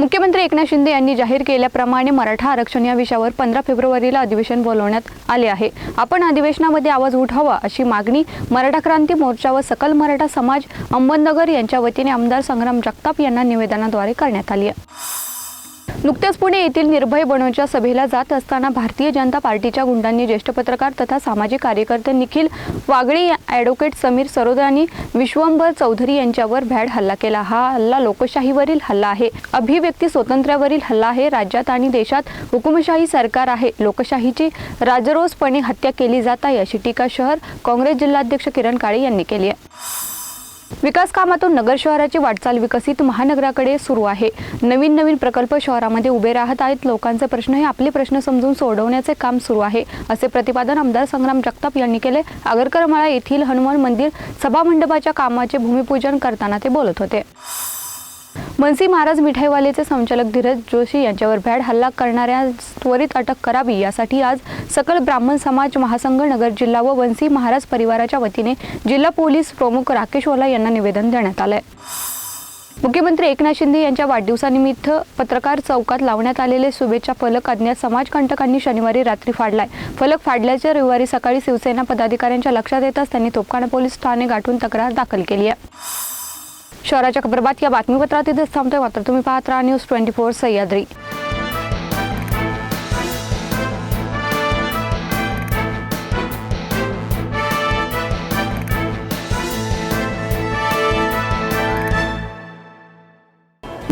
मुख्यमंत्री एकनाथ शिंदे यांनी जाहीर केल्याप्रमाणे मराठा आरक्षण या विषयावर पंधरा फेब्रुवारीला अधिवेशन बोलवण्यात आले आहे. आपण अधिवेशनामध्ये आवाज उठावा अशी मागणी मराठा क्रांती मोर्चा व सकल मराठा समाज अहमदनगर यांच्या वतीने आमदार संग्राम जगताप यांना निवेदनाद्वारे करण्यात आली आहे. नुकत्याच पुणे येथील निर्भय बनवच्या सभेला जात असताना भारतीय जनता पार्टीच्या गुंडांनी ज्येष्ठ पत्रकार तथा सामाजिक कार्यकर्ते निखिल वागळे ॲडव्होकेट समीर सरोदानी आणि विश्वंभर चौधरी यांच्यावर भॅड हल्ला केला. हा हल्ला लोकशाहीवरील हल्ला आहे. अभिव्यक्ती स्वातंत्र्यावरील हल्ला आहे. राज्यात आणि देशात हुकुमशाही सरकार आहे. लोकशाहीची राजरोसपणे हत्या केली जात आहे अशी टीका शहर काँग्रेस जिल्हाध्यक्ष किरण काळे यांनी केली आहे. विकास कामातून नगर शहराची वाटचाल विकसित महानगराकडे सुरू आहे. नवीन नवीन प्रकल्प शहरामध्ये उभे राहत आहेत. लोकांचे प्रश्न हे आपले प्रश्न समजून सोडवण्याचे काम सुरू आहे. असे प्रतिपादन आमदार संग्राम जगताप यांनी केले. आगरकरमाळा येथील हनुमान मंदिर सभामंडपाच्या कामाचे भूमिपूजन करताना ते बोलत होते. मनसी महाराज मिठाईवालेचे संचालक धीरज जोशी यांच्यावर भॅड हल्ला करणाऱ्या त्वरित अटक करावी यासाठी आज सकल ब्राह्मण समाज महासंघ नगर जिल्हा व वंसी महाराज परिवाराच्या वतीने जिल्हा पोलीस प्रमुख राकेश ओला यांना निवेदन देण्यात आलंय. मुख्यमंत्री एकनाथ शिंदे यांच्या वाढदिवसानिमित्त पत्रकार चौकात लावण्यात आलेले शुभेच्छा फलक अज्ञात समाजकंटकांनी शनिवारी रात्री फाडलाय. फलक फाडल्याच्या रविवारी सकाळी शिवसेना पदाधिकाऱ्यांच्या लक्षात येताच त्यांनी तोपखाना पोलीस ठाणे गाठून तक्रार दाखल केली आहे. शहराच्या खबरबात या बातमीपत्रात इथेच थांबतोय. मात्र तुम्ही पाहत राहा news twenty four Sahyadri.